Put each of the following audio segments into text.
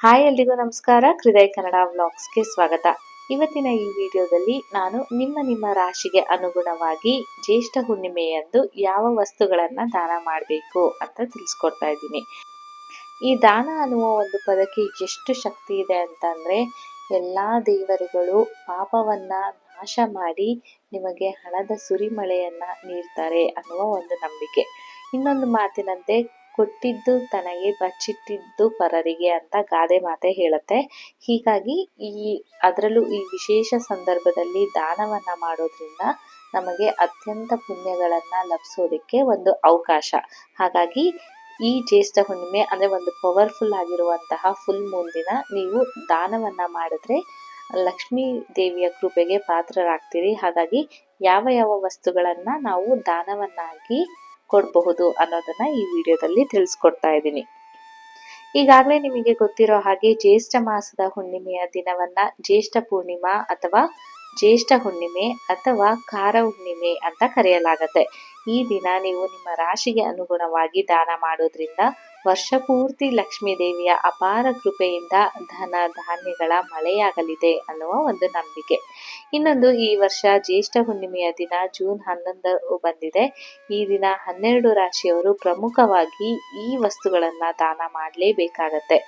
Hi, ಎಲ್ರಿಗೂ ನಮಸ್ಕಾರ. ಹೃದಯ ಕನ್ನಡ ವ್ಲಾಗ್ಸ್ಗೆ ಸ್ವಾಗತ. ಇವತ್ತಿನ ಈ ವಿಡಿಯೋದಲ್ಲಿ ನಾನು ನಿಮ್ಮ ನಿಮ್ಮ ರಾಶಿಗೆ ಅನುಗುಣವಾಗಿ ಜ್ಯೇಷ್ಠ ಹುಣ್ಣಿಮೆಯಂದು ಯಾವ ವಸ್ತುಗಳನ್ನು ದಾನ ಮಾಡಬೇಕು ಅಂತ ತಿಳಿಸ್ಕೊಡ್ತಾ ಇದ್ದೀನಿ. ಈ ದಾನ ಅನ್ನುವ ಒಂದು ಪದಕ್ಕೆ ಎಷ್ಟು ಶಕ್ತಿ ಇದೆ ಅಂತಂದ್ರೆ, ಎಲ್ಲ ದೇವರುಗಳು ಪಾಪವನ್ನ ನಾಶ ಮಾಡಿ ನಿಮಗೆ ಹಣದ ಸುರಿಮಳೆಯನ್ನ ನೀಡ್ತಾರೆ ಅನ್ನುವ ಒಂದು ನಂಬಿಕೆ. ಇನ್ನೊಂದು ಮಾತಿನಂತೆ ಕೊಟ್ಟಿದ್ದು ತನಗೆ ಬಚ್ಚಿಟ್ಟಿದ್ದು ಪರರಿಗೆ ಅಂತ ಗಾದೆ ಮಾತೆ ಹೇಳುತ್ತೆ. ಹೀಗಾಗಿ ಈ ಅದರಲ್ಲೂ ಈ ವಿಶೇಷ ಸಂದರ್ಭದಲ್ಲಿ ದಾನವನ್ನ ಮಾಡೋದ್ರಿಂದ ನಮಗೆ ಅತ್ಯಂತ ಪುಣ್ಯಗಳನ್ನ ಲಭಿಸೋದಕ್ಕೆ ಒಂದು ಅವಕಾಶ. ಹಾಗಾಗಿ ಈ ಜ್ಯೇಷ್ಠ ಹುಣ್ಣಿಮೆ ಅಂದ್ರೆ ಒಂದು ಪವರ್ಫುಲ್ ಆಗಿರುವಂತಹ ಫುಲ್ ಮೂನ್ ದಿನ ನೀವು ದಾನವನ್ನ ಮಾಡಿದ್ರೆ ಲಕ್ಷ್ಮೀ ದೇವಿಯ ಕೃಪೆಗೆ ಪಾತ್ರರಾಗ್ತೀರಿ. ಹಾಗಾಗಿ ಯಾವ ಯಾವ ವಸ್ತುಗಳನ್ನ ನಾವು ದಾನವನ್ನಾಗಿ ಕೊಡಬಹುದು ಅನ್ನೋದನ್ನ ಈ ವಿಡಿಯೋದಲ್ಲಿ ತಿಳಿಸ್ಕೊಡ್ತಾ ಇದ್ದೀನಿ. ಈಗಾಗಲೇ ನಿಮಗೆ ಗೊತ್ತಿರೋ ಹಾಗೆ ಜ್ಯೇಷ್ಠ ಮಾಸದ ಹುಣ್ಣಿಮೆಯ ದಿನವನ್ನ ಜ್ಯೇಷ್ಠ ಪೂರ್ಣಿಮಾ ಅಥವಾ ಜ್ಯೇಷ್ಠ ಹುಣ್ಣಿಮೆ ಅಥವಾ ಖಾರ ಹುಣ್ಣಿಮೆ ಅಂತ ಕರೆಯಲಾಗತ್ತೆ. ಈ ದಿನ ನೀವು ನಿಮ್ಮ ರಾಶಿಗೆ ಅನುಗುಣವಾಗಿ ದಾನ ಮಾಡೋದ್ರಿಂದ ವರ್ಷ ಪೂರ್ತಿ ಲಕ್ಷ್ಮೀ ದೇವಿಯ ಅಪಾರ ಕೃಪೆಯಿಂದ ಧನ ಧಾನ್ಯಗಳ ಮಳೆಯಾಗಲಿದೆ ಅನ್ನುವ ಒಂದು ನಂಬಿಕೆ. ಇನ್ನೊಂದು, ಈ ವರ್ಷ ಜ್ಯೇಷ್ಠ ಹುಣ್ಣಿಮೆಯ ದಿನ ಜೂನ್ ಹನ್ನೊಂದು ಬಂದಿದೆ. ಈ ದಿನ ಹನ್ನೆರಡು ರಾಶಿಯವರು ಪ್ರಮುಖವಾಗಿ ಈ ವಸ್ತುಗಳನ್ನ ದಾನ ಮಾಡಲೇಬೇಕಾಗತ್ತೆ.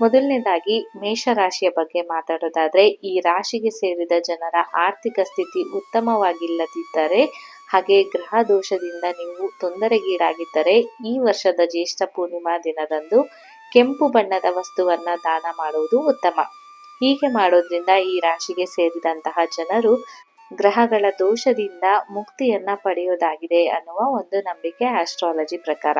ಮೊದಲನೇದಾಗಿ, ಮೇಷರಾಶಿಯ ಬಗ್ಗೆ ಮಾತಾಡೋದಾದ್ರೆ, ಈ ರಾಶಿಗೆ ಸೇರಿದ ಜನರ ಆರ್ಥಿಕ ಸ್ಥಿತಿ ಉತ್ತಮವಾಗಿಲ್ಲದಿದ್ದರೆ ಹಾಗೆ ಗ್ರಹ ದೋಷದಿಂದ ನೀವು ತೊಂದರೆಗೀಡಾಗಿದ್ದರೆ ಈ ವರ್ಷದ ಜ್ಯೇಷ್ಠ ಪೂರ್ಣಿಮಾ ದಿನದಂದು ಕೆಂಪು ಬಣ್ಣದ ವಸ್ತುವನ್ನ ದಾನ ಮಾಡುವುದು ಉತ್ತಮ. ಹೀಗೆ ಮಾಡೋದ್ರಿಂದ ಈ ರಾಶಿಗೆ ಸೇರಿದಂತಹ ಜನರು ಗ್ರಹಗಳ ದೋಷದಿಂದ ಮುಕ್ತಿಯನ್ನ ಪಡೆಯೋದಾಗಿದೆ ಅನ್ನುವ ಒಂದು ನಂಬಿಕೆ ಆಸ್ಟ್ರಾಲಜಿ ಪ್ರಕಾರ.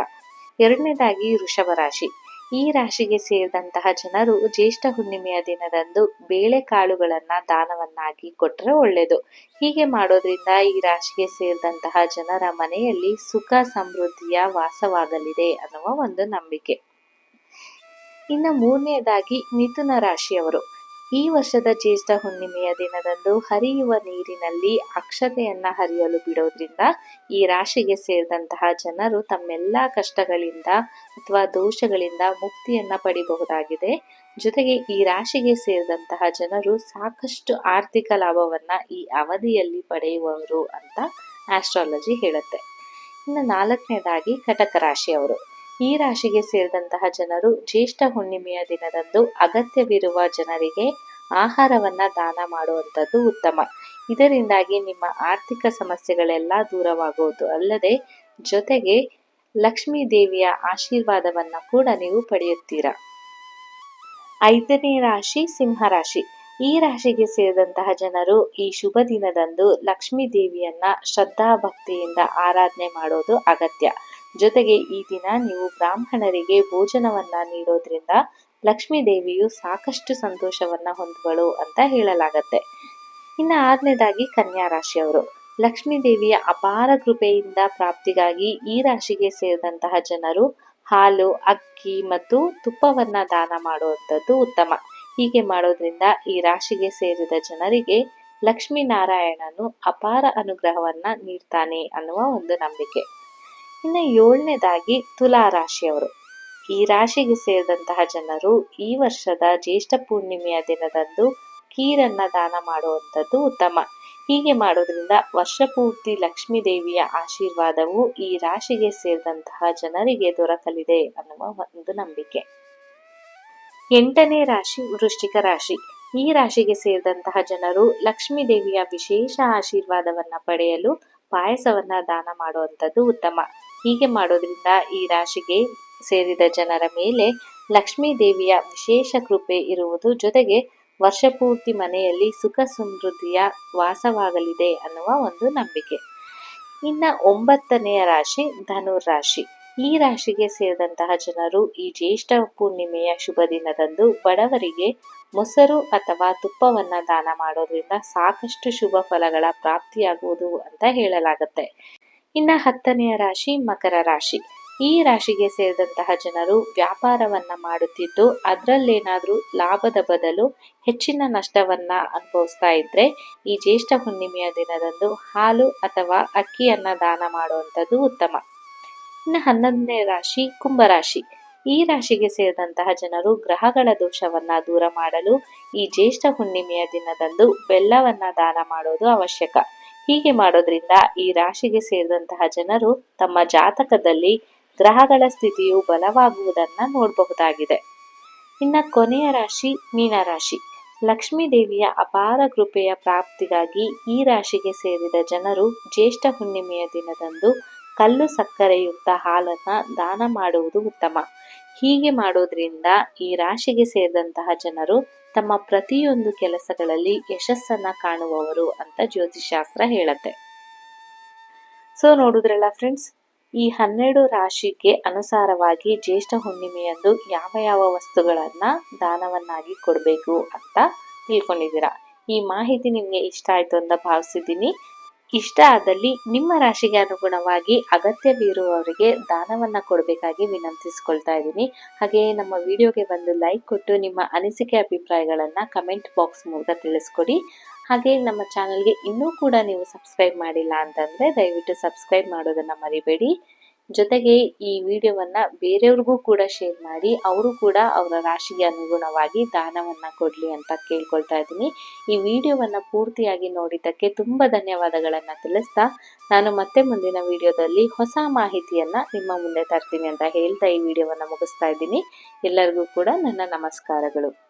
ಎರಡನೇದಾಗಿ ವೃಷಭ ರಾಶಿ. ಈ ರಾಶಿಗೆ ಸೇರಿದಂತಹ ಜನರು ಜ್ಯೇಷ್ಠ ಹುಣ್ಣಿಮೆಯ ದಿನದಂದು ಬೇಳೆಕಾಳುಗಳನ್ನ ದಾನವನ್ನಾಗಿ ಕೊಟ್ಟರೆ ಒಳ್ಳೆಯದು ಹೀಗೆ ಮಾಡೋದ್ರಿಂದ ಈ ರಾಶಿಗೆ ಸೇರಿದಂತಹ ಜನರ ಮನೆಯಲ್ಲಿ ಸುಖ ಸಮೃದ್ಧಿಯ ವಾಸವಾಗಲಿದೆ ಅನ್ನುವ ಒಂದು ನಂಬಿಕೆ. ಇನ್ನು ಮೂರನೆಯದಾಗಿ ಮಿಥುನ ರಾಶಿಯವರು. ಈ ವರ್ಷದ ಜ್ಯೇಷ್ಠ ಹುಣ್ಣಿಮೆಯ ದಿನದಂದು ಹರಿಯುವ ನೀರಿನಲ್ಲಿ ಅಕ್ಷತೆಯನ್ನ ಹರಿಯಲು ಬಿಡೋದ್ರಿಂದ ಈ ರಾಶಿಗೆ ಸೇರಿದಂತಹ ಜನರು ತಮ್ಮೆಲ್ಲ ಕಷ್ಟಗಳಿಂದ ಅಥವಾ ದೋಷಗಳಿಂದ ಮುಕ್ತಿಯನ್ನ ಪಡಿಬಹುದಾಗಿದೆ. ಜೊತೆಗೆ ಈ ರಾಶಿಗೆ ಸೇರಿದಂತಹ ಜನರು ಸಾಕಷ್ಟು ಆರ್ಥಿಕ ಲಾಭವನ್ನ ಈ ಅವಧಿಯಲ್ಲಿ ಪಡೆಯುವವರು ಅಂತ ಆಸ್ಟ್ರಾಲಜಿ ಹೇಳುತ್ತೆ. ಇನ್ನು ನಾಲ್ಕನೇದಾಗಿ ಕಟಕ ರಾಶಿಯವರು. ಈ ರಾಶಿಗೆ ಸೇರಿದಂತಹ ಜನರು ಜ್ಯೇಷ್ಠ ಹುಣ್ಣಿಮೆಯ ದಿನದಂದು ಅಗತ್ಯವಿರುವ ಜನರಿಗೆ ಆಹಾರವನ್ನ ದಾನ ಮಾಡುವಂಥದ್ದು ಉತ್ತಮ. ಇದರಿಂದಾಗಿ ನಿಮ್ಮ ಆರ್ಥಿಕ ಸಮಸ್ಯೆಗಳೆಲ್ಲ ದೂರವಾಗುವುದು. ಅಲ್ಲದೆ ಜೊತೆಗೆ ಲಕ್ಷ್ಮೀ ದೇವಿಯ ಆಶೀರ್ವಾದವನ್ನ ಕೂಡ ನೀವು ಪಡೆಯುತ್ತೀರಾ. ಐದನೇ ರಾಶಿ ಸಿಂಹ ರಾಶಿ. ಈ ರಾಶಿಗೆ ಸೇರಿದಂತಹ ಜನರು ಈ ಶುಭ ದಿನದಂದು ಲಕ್ಷ್ಮೀ ದೇವಿಯನ್ನ ಶ್ರದ್ಧಾ ಭಕ್ತಿಯಿಂದ ಆರಾಧನೆ ಮಾಡೋದು ಅಗತ್ಯ. ಜೊತೆಗೆ ಈ ದಿನ ನೀವು ಬ್ರಾಹ್ಮಣರಿಗೆ ಭೋಜನವನ್ನ ನೀಡೋದ್ರಿಂದ ಲಕ್ಷ್ಮೀ ದೇವಿಯು ಸಾಕಷ್ಟು ಸಂತೋಷವನ್ನ ಹೊಂದುವಳು ಅಂತ ಹೇಳಲಾಗತ್ತೆ. ಇನ್ನು ಆರನೇದಾಗಿ ಕನ್ಯಾ ರಾಶಿಯವರು. ಲಕ್ಷ್ಮೀ ದೇವಿಯ ಅಪಾರ ಕೃಪೆಯಿಂದ ಪ್ರಾಪ್ತಿಗಾಗಿ ಈ ರಾಶಿಗೆ ಸೇರಿದಂತಹ ಜನರು ಹಾಲು, ಅಕ್ಕಿ ಮತ್ತು ತುಪ್ಪವನ್ನ ದಾನ ಮಾಡುವಂಥದ್ದು ಉತ್ತಮ. ಹೀಗೆ ಮಾಡೋದ್ರಿಂದ ಈ ರಾಶಿಗೆ ಸೇರಿದ ಜನರಿಗೆ ಲಕ್ಷ್ಮೀ ನಾರಾಯಣನು ಅಪಾರ ಅನುಗ್ರಹವನ್ನ ನೀಡ್ತಾನೆ ಅನ್ನುವ ಒಂದು ನಂಬಿಕೆ. ಇನ್ನು ಏಳನೇದಾಗಿ ತುಲಾ ರಾಶಿಯವರು. ಈ ರಾಶಿಗೆ ಸೇರಿದಂತಹ ಜನರು ಈ ವರ್ಷದ ಜ್ಯೇಷ್ಠ ಪೂರ್ಣಿಮೆಯ ದಿನದಂದು ಕೀರನ್ನ ದಾನ ಮಾಡುವಂಥದ್ದು ಉತ್ತಮ. ಹೀಗೆ ಮಾಡೋದ್ರಿಂದ ವರ್ಷ ಪೂರ್ತಿ ಲಕ್ಷ್ಮೀ ದೇವಿಯ ಆಶೀರ್ವಾದವು ಈ ರಾಶಿಗೆ ಸೇರಿದಂತಹ ಜನರಿಗೆ ದೊರಕಲಿದೆ ಅನ್ನುವ ಒಂದು ನಂಬಿಕೆ. ಎಂಟನೇ ರಾಶಿ ವೃಶ್ಚಿಕ ರಾಶಿ. ಈ ರಾಶಿಗೆ ಸೇರಿದಂತಹ ಜನರು ಲಕ್ಷ್ಮೀ ದೇವಿಯ ವಿಶೇಷ ಆಶೀರ್ವಾದವನ್ನ ಪಡೆಯಲು ಪಾಯಸವನ್ನ ದಾನ ಮಾಡುವಂಥದ್ದು ಉತ್ತಮ. ಹೀಗೆ ಮಾಡೋದ್ರಿಂದ ಈ ರಾಶಿಗೆ ಸೇರಿದ ಜನರ ಮೇಲೆ ಲಕ್ಷ್ಮೀ ದೇವಿಯ ವಿಶೇಷ ಕೃಪೆ ಇರುವುದು ಜೊತೆಗೆ ವರ್ಷಪೂರ್ತಿ ಮನೆಯಲ್ಲಿ ಸುಖ ಸಮೃದ್ಧಿಯ ವಾಸವಾಗಲಿದೆ ಅನ್ನುವ ಒಂದು ನಂಬಿಕೆ. ಇನ್ನ ಒಂಬತ್ತನೆಯ ರಾಶಿ ಧನುರ್ ರಾಶಿ. ಈ ರಾಶಿಗೆ ಸೇರಿದಂತಹ ಜನರು ಈ ಜ್ಯೇಷ್ಠ ಪೂರ್ಣಿಮೆಯ ಶುಭ ದಿನದಂದು ಬಡವರಿಗೆ ಮೊಸರು ಅಥವಾ ತುಪ್ಪವನ್ನ ದಾನ ಮಾಡೋದ್ರಿಂದ ಸಾಕಷ್ಟು ಶುಭ ಫಲಗಳ ಪ್ರಾಪ್ತಿಯಾಗುವುದು ಅಂತ ಹೇಳಲಾಗುತ್ತೆ. ಇನ್ನ ಹತ್ತನೆಯ ರಾಶಿ ಮಕರ ರಾಶಿ. ಈ ರಾಶಿಗೆ ಸೇರಿದಂತಹ ಜನರು ವ್ಯಾಪಾರವನ್ನ ಮಾಡುತ್ತಿದ್ದು, ಅದರಲ್ಲೇನಾದ್ರೂ ಲಾಭದ ಬದಲು ಹೆಚ್ಚಿನ ನಷ್ಟವನ್ನ ಅನುಭವಿಸ್ತಾ ಇದ್ರೆ, ಈ ಜ್ಯೇಷ್ಠ ಹುಣ್ಣಿಮೆಯ ದಿನದಂದು ಹಾಲು ಅಥವಾ ಅಕ್ಕಿಯನ್ನ ದಾನ ಮಾಡುವಂಥದ್ದು ಉತ್ತಮ. ಇನ್ನು ಹನ್ನೊಂದನೇ ರಾಶಿ ಕುಂಭರಾಶಿ ಈ ರಾಶಿಗೆ ಸೇರಿದಂತಹ ಜನರು ಗ್ರಹಗಳ ದೋಷವನ್ನ ದೂರ ಮಾಡಲು ಈ ಜ್ಯೇಷ್ಠ ಹುಣ್ಣಿಮೆಯ ದಿನದಂದು ಬೆಲ್ಲವನ್ನ ದಾನ ಮಾಡೋದು ಅವಶ್ಯಕ. ಹೀಗೆ ಮಾಡೋದ್ರಿಂದ ಈ ರಾಶಿಗೆ ಸೇರಿದಂತಹ ಜನರು ತಮ್ಮ ಜಾತಕದಲ್ಲಿ ಗ್ರಹಗಳ ಸ್ಥಿತಿಯು ಬಲವಾಗುವುದನ್ನ ನೋಡಬಹುದಾಗಿದೆ. ಇನ್ನ ಕೊನೆಯ ರಾಶಿ ಮೀನರಾಶಿ ಲಕ್ಷ್ಮೀ ದೇವಿಯ ಅಪಾರ ಕೃಪೆಯ ಪ್ರಾಪ್ತಿಗಾಗಿ ಈ ರಾಶಿಗೆ ಸೇರಿದ ಜನರು ಜ್ಯೇಷ್ಠ ಹುಣ್ಣಿಮೆಯ ದಿನದಂದು ಕಲ್ಲು ಸಕ್ಕರೆಯುಕ್ತ ಹಾಲನ್ನ ದಾನ ಮಾಡುವುದು ಉತ್ತಮ. ಹೀಗೆ ಮಾಡೋದ್ರಿಂದ ಈ ರಾಶಿಗೆ ಸೇರಿದಂತಹ ಜನರು ತಮ್ಮ ಪ್ರತಿಯೊಂದು ಕೆಲಸಗಳಲ್ಲಿ ಯಶಸ್ಸನ್ನ ಕಾಣುವವರು ಅಂತ ಜ್ಯೋತಿಷಾಸ್ತ್ರ ಹೇಳತ್ತೆ. ಸೊ ನೋಡುದ್ರಲ್ಲ ಫ್ರೆಂಡ್ಸ್ ಈ ಹನ್ನೆರಡು ರಾಶಿಗೆ ಅನುಸಾರವಾಗಿ ಜ್ಯೇಷ್ಠ ಹುಣ್ಣಿಮೆಯಂದು ಯಾವ ಯಾವ ವಸ್ತುಗಳನ್ನ ದಾನವನ್ನಾಗಿ ಕೊಡಬೇಕು ಅಂತ ತಿಳ್ಕೊಂಡಿದ್ದೀರಾ? ಈ ಮಾಹಿತಿ ನಿಮಗೆ ಇಷ್ಟ ಆಯ್ತು ಅಂತ ಭಾವಿಸಿದ್ದೀನಿ. ಇಷ್ಟ ಆದಲ್ಲಿ ನಿಮ್ಮ ರಾಶಿಗೆ ಅನುಗುಣವಾಗಿ ಅಗತ್ಯವಿರುವವರಿಗೆ ದಾನವನ್ನ ಕೊಡಬೇಕಾಗಿ ವಿನಂತಿಸಿಕೊಳ್ತಾ ಇದ್ದೀನಿ. ಹಾಗೆಯೇ ನಮ್ಮ ವಿಡಿಯೋಗೆ ಬಂದು ಲೈಕ್ ಕೊಟ್ಟು ನಿಮ್ಮ ಅನಿಸಿಕೆ ಅಭಿಪ್ರಾಯಗಳನ್ನ ಕಮೆಂಟ್ ಬಾಕ್ಸ್ ಮೂಲಕ ತಿಳಿಸ್ಕೊಡಿ. ಹಾಗೆ ನಮ್ಮ ಚಾನಲ್ಗೆ ಇನ್ನೂ ಕೂಡ ನೀವು ಸಬ್ಸ್ಕ್ರೈಬ್ ಮಾಡಿಲ್ಲ ಅಂತಂದ್ರೆ ದಯವಿಟ್ಟು ಸಬ್ಸ್ಕ್ರೈಬ್ ಮಾಡೋದನ್ನ ಮರಿಬೇಡಿ. ಜೊತೆಗೆ ಈ ವಿಡಿಯೋವನ್ನ ಬೇರೆಯವ್ರಿಗೂ ಕೂಡ ಶೇರ್ ಮಾಡಿ, ಅವರು ಕೂಡ ಅವರ ರಾಶಿಗೆ ಅನುಗುಣವಾಗಿ ದಾನವನ್ನ ಕೊಡ್ಲಿ ಅಂತ ಕೇಳ್ಕೊಳ್ತಾ ಇದ್ದೀನಿ. ಈ ವಿಡಿಯೋವನ್ನ ಪೂರ್ತಿಯಾಗಿ ನೋಡಿದ್ದಕ್ಕೆ ತುಂಬಾ ಧನ್ಯವಾದಗಳನ್ನ ತಿಳಿಸ್ತಾ, ನಾನು ಮತ್ತೆ ಮುಂದಿನ ವಿಡಿಯೋದಲ್ಲಿ ಹೊಸ ಮಾಹಿತಿಯನ್ನ ನಿಮ್ಮ ಮುಂದೆ ತರ್ತೀನಿ ಅಂತ ಹೇಳ್ತಾ ಈ ವಿಡಿಯೋವನ್ನ ಮುಗಿಸ್ತಾ ಇದ್ದೀನಿ. ಎಲ್ಲರಿಗೂ ಕೂಡ ನನ್ನ ನಮಸ್ಕಾರಗಳು.